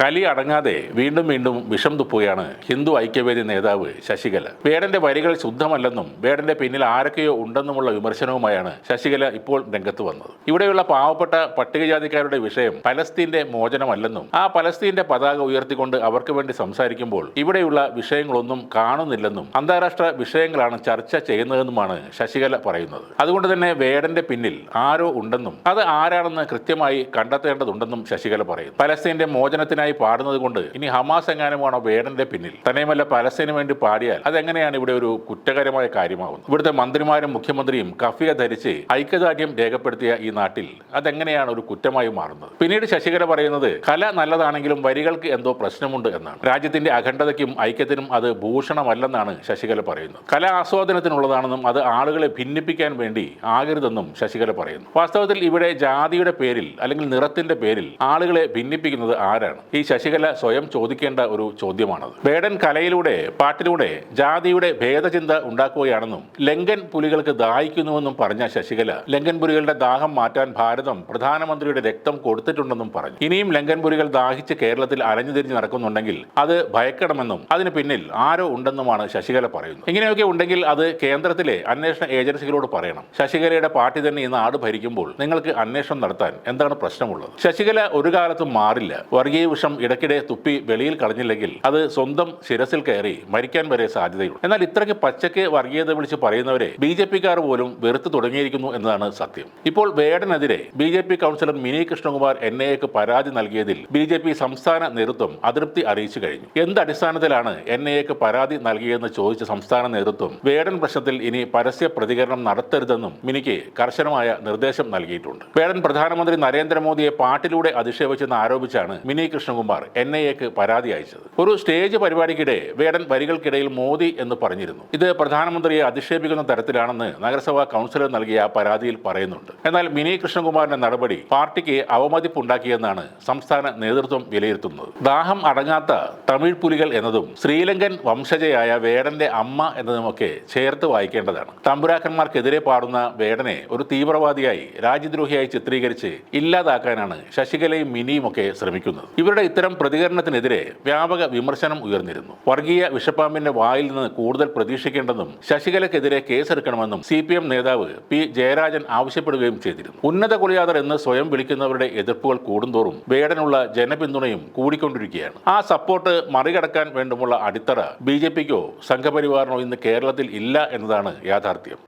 കലി അടങ്ങാതെ വീണ്ടും വീണ്ടും വിഷം തുപ്പുകയാണ് ഹിന്ദു ഐക്യവേദി നേതാവ് ശശികല. വേടന്റെ വരികൾ ശുദ്ധമല്ലെന്നും വേടന്റെ പിന്നിൽ ആരൊക്കെയോ ഉണ്ടെന്നുമുള്ള വിമർശനവുമായാണ് ശശികല ഇപ്പോൾ രംഗത്ത് വന്നത്. ഇവിടെയുള്ള പാവപ്പെട്ട പട്ടികജാതിക്കാരുടെ വിഷയം പലസ്തീന്റെ മോചനമല്ലെന്നും ആ പലസ്തീന്റെ പതാക ഉയർത്തിക്കൊണ്ട് അവർക്ക് വേണ്ടി സംസാരിക്കുമ്പോൾ ഇവിടെയുള്ള വിഷയങ്ങളൊന്നും കാണുന്നില്ലെന്നും അന്താരാഷ്ട്ര വിഷയങ്ങളാണ് ചർച്ച ചെയ്യുന്നതെന്നുമാണ് ശശികല പറയുന്നത്. അതുകൊണ്ട് തന്നെ വേടന്റെ പിന്നിൽ ആരോ ഉണ്ടെന്നും അത് ആരാണെന്ന് കൃത്യമായി കണ്ടെത്തേണ്ടതുണ്ടെന്നും ശശികല പറയുന്നു. പലസ്തീന്റെ മോചനത്തിനായി പാടുന്നത് കൊണ്ട് ഇനി ഹമാസ് എങ്ങാനുമാണോ വേടന്റെ പിന്നിൽ. തന്നെയുമല്ല പലസ്തീന് വേണ്ടി പാടിയാൽ അതെങ്ങനെയാണ് ഇവിടെ ഒരു കുറ്റകരമായ കാര്യമാവുന്നത്? ഇവിടുത്തെ മന്ത്രിമാരും മുഖ്യമന്ത്രിയും കഫിയ ധരിച്ച് ഐക്യദാർഢ്യം രേഖപ്പെടുത്തിയ ഈ നാട്ടിൽ അതെങ്ങനെയാണ് ഒരു കുറ്റമായി മാറുന്നത്? പിന്നീട് ശശികല പറയുന്നത് കല നല്ലതാണെങ്കിലും വരികൾക്ക് എന്തോ പ്രശ്നമുണ്ട് എന്നാണ്. രാജ്യത്തിന്റെ അഖണ്ഡതയ്ക്കും ഐക്യത്തിനും അത് ഭൂഷണമല്ലെന്നാണ് ശശികല പറയുന്നത്. കല ആസ്വാദനത്തിനുള്ളതാണെന്നും അത് ആളുകളെ ഭിന്നിപ്പിക്കാൻ വേണ്ടി ആകരുതെന്നും ശശികല പറയുന്നു. വാസ്തവത്തിൽ ഇവിടെ ജാതിയുടെ പേരിൽ അല്ലെങ്കിൽ നിറത്തിന്റെ പേരിൽ ആളുകളെ ഭിന്നിപ്പിക്കുന്നത് ആരാണ്? ഈ ശശികല സ്വയം ചോദിക്കേണ്ട ഒരു ചോദ്യമാണത്. വേടൻ കലയിലൂടെ പാട്ടിലൂടെ ജാതിയുടെ ഭേദചിന്ത ഉണ്ടാക്കുകയാണെന്നും ലങ്കൻ പുലികൾക്ക് ദാഹിക്കുന്നുവെന്നും പറഞ്ഞ ശശികല ലങ്കൻ പുലികളുടെ ദാഹം മാറ്റാൻ ഭാരതം പ്രധാനമന്ത്രിയുടെ രക്തം കൊടുത്തിട്ടുണ്ടെന്നും പറഞ്ഞു. ഇനിയും ലങ്കൻ പുലികൾ ദാഹിച്ച് കേരളത്തിൽ അലഞ്ഞു തിരിഞ്ഞ് നടക്കുന്നുണ്ടെങ്കിൽ അത് ഭയക്കണമെന്നും അതിന് പിന്നിൽ ആരോ ഉണ്ടെന്നുമാണ് ശശികല പറയുന്നത്. ഇങ്ങനെയൊക്കെ ഉണ്ടെങ്കിൽ അത് കേന്ദ്രത്തിലെ അന്വേഷണ ഏജൻസികളോട് പറയണം. ശശികലയുടെ പാർട്ടി തന്നെ ഈ നാട് ഭരിക്കുമ്പോൾ നിങ്ങൾക്ക് അന്വേഷണം നടത്താൻ എന്താണ് പ്രശ്നമുള്ളത്? ശശികല ഒരു കാലത്തും മാറില്ല. വർഗീയ വിഷം ഇടയ്ക്കിടെ തുപ്പി വെളിയിൽ കളഞ്ഞില്ലെങ്കിൽ അത് സ്വന്തം ശിരസിൽ കയറി മരിക്കാൻ വരെ സാധ്യതയുണ്ട്. എന്നാൽ ഇത്രയ്ക്ക് പച്ചയ്ക്ക് വർഗീയത വിളിച്ച് പറയുന്നവരെ ബി ജെ പിക്കാർ പോലും വെറുത്തു തുടങ്ങിയിരിക്കുന്നു എന്നതാണ് സത്യം. ഇപ്പോൾ വേടനെതിരെ B J P councillor Mini Krishnakumar N I എക്ക് പരാതി നൽകിയതിൽ ബി ജെ പി സംസ്ഥാന നേതൃത്വം അതൃപ്തി അറിയിച്ചു കഴിഞ്ഞു. എന്ത് അടിസ്ഥാനത്തിലാണ് എൻ എക്ക് പരാതി നൽകിയതെന്ന് ചോദിച്ച സംസ്ഥാന നേതൃത്വം വേടൻ പ്രശ്നത്തിൽ ഇനി പരസ്യ പ്രതികരണം നടത്തരുതെന്നും മിനിക്ക് കർശനമായ നിർദ്ദേശം നൽകിയിട്ടുണ്ട്. വേടൻ പ്രധാനമന്ത്രി നരേന്ദ്രമോദിയെ പാട്ടിലൂടെ അധിക്ഷേപിച്ചെന്ന് ആരോപിച്ചാണ് മിനി കൃഷ്ണകുമാർ എൻ ഐ എക്ക് പരാതി അയച്ചത്. ഒരു സ്റ്റേജ് പരിപാടിക്കിടെ വേടൻ വരികൾക്കിടയിൽ മോദി എന്ന് പറഞ്ഞിരുന്നു. ഇത് പ്രധാനമന്ത്രിയെ അധിക്ഷേപിക്കുന്ന തരത്തിലാണെന്ന് നഗരസഭാ കൗൺസിലർ നൽകിയ പരാതിയിൽ പറയുന്നുണ്ട്. എന്നാൽ മിനി കൃഷ്ണകുമാറിന്റെ നടപടി പാർട്ടിക്ക് അവമതിപ്പുണ്ടാക്കിയെന്നാണ് സംസ്ഥാന നേതൃത്വം വിലയിരുത്തുന്നത്. ദാഹം അടങ്ങാത്ത തമിഴ് പുലികൾ എന്നതും ശ്രീലങ്കൻ വംശജയായ വേടന്റെ അമ്മ എന്നതുമൊക്കെ ചേർത്ത് വായിക്കേണ്ടതാണ്. തമ്പുരാക്കന്മാർക്കെതിരെ പാടുന്ന വേടനെ ഒരു തീവ്രവാദിയായി രാജ്യദ്രോഹിയായി ചിത്രീകരിച്ച് ഇല്ലാതാക്കാനാണ് ശശികലയും മിനിയും ഒക്കെ ശ്രമിക്കുന്നത്. ഇവരുടെ ഇത്തരം പ്രതികരണത്തിനെതിരെ വ്യാപക വിമർശനം ഉയർന്നിരുന്നു. വർഗീയ വിഷപ്പാമ്പിന്റെ വായിൽ നിന്ന് കൂടുതൽ പ്രതീക്ഷിക്കേണ്ടെന്നും ശശികലക്കെതിരെ കേസെടുക്കണമെന്നും സി പി എം നേതാവ് പി ജയരാജൻ ആവശ്യപ്പെടുകയും ചെയ്തിരുന്നു. ഉന്നത കൊലയാതർ എന്ന് സ്വയം വിളിക്കുന്നവരുടെ എതിർപ്പുകൾ കൂടുന്തോറും വേടനുള്ള ജനപിന്തുണയും കൂടിക്കൊണ്ടിരിക്കുകയാണ്. ആ സപ്പോർട്ട് മറികടക്കാൻ വേണ്ടുമുള്ള അടിത്തറ ബി ജെ പിക്കോ സംഘപരിവാറിനോ ഇന്ന് കേരളത്തിൽ ഇല്ല എന്നതാണ് യാഥാർത്ഥ്യം.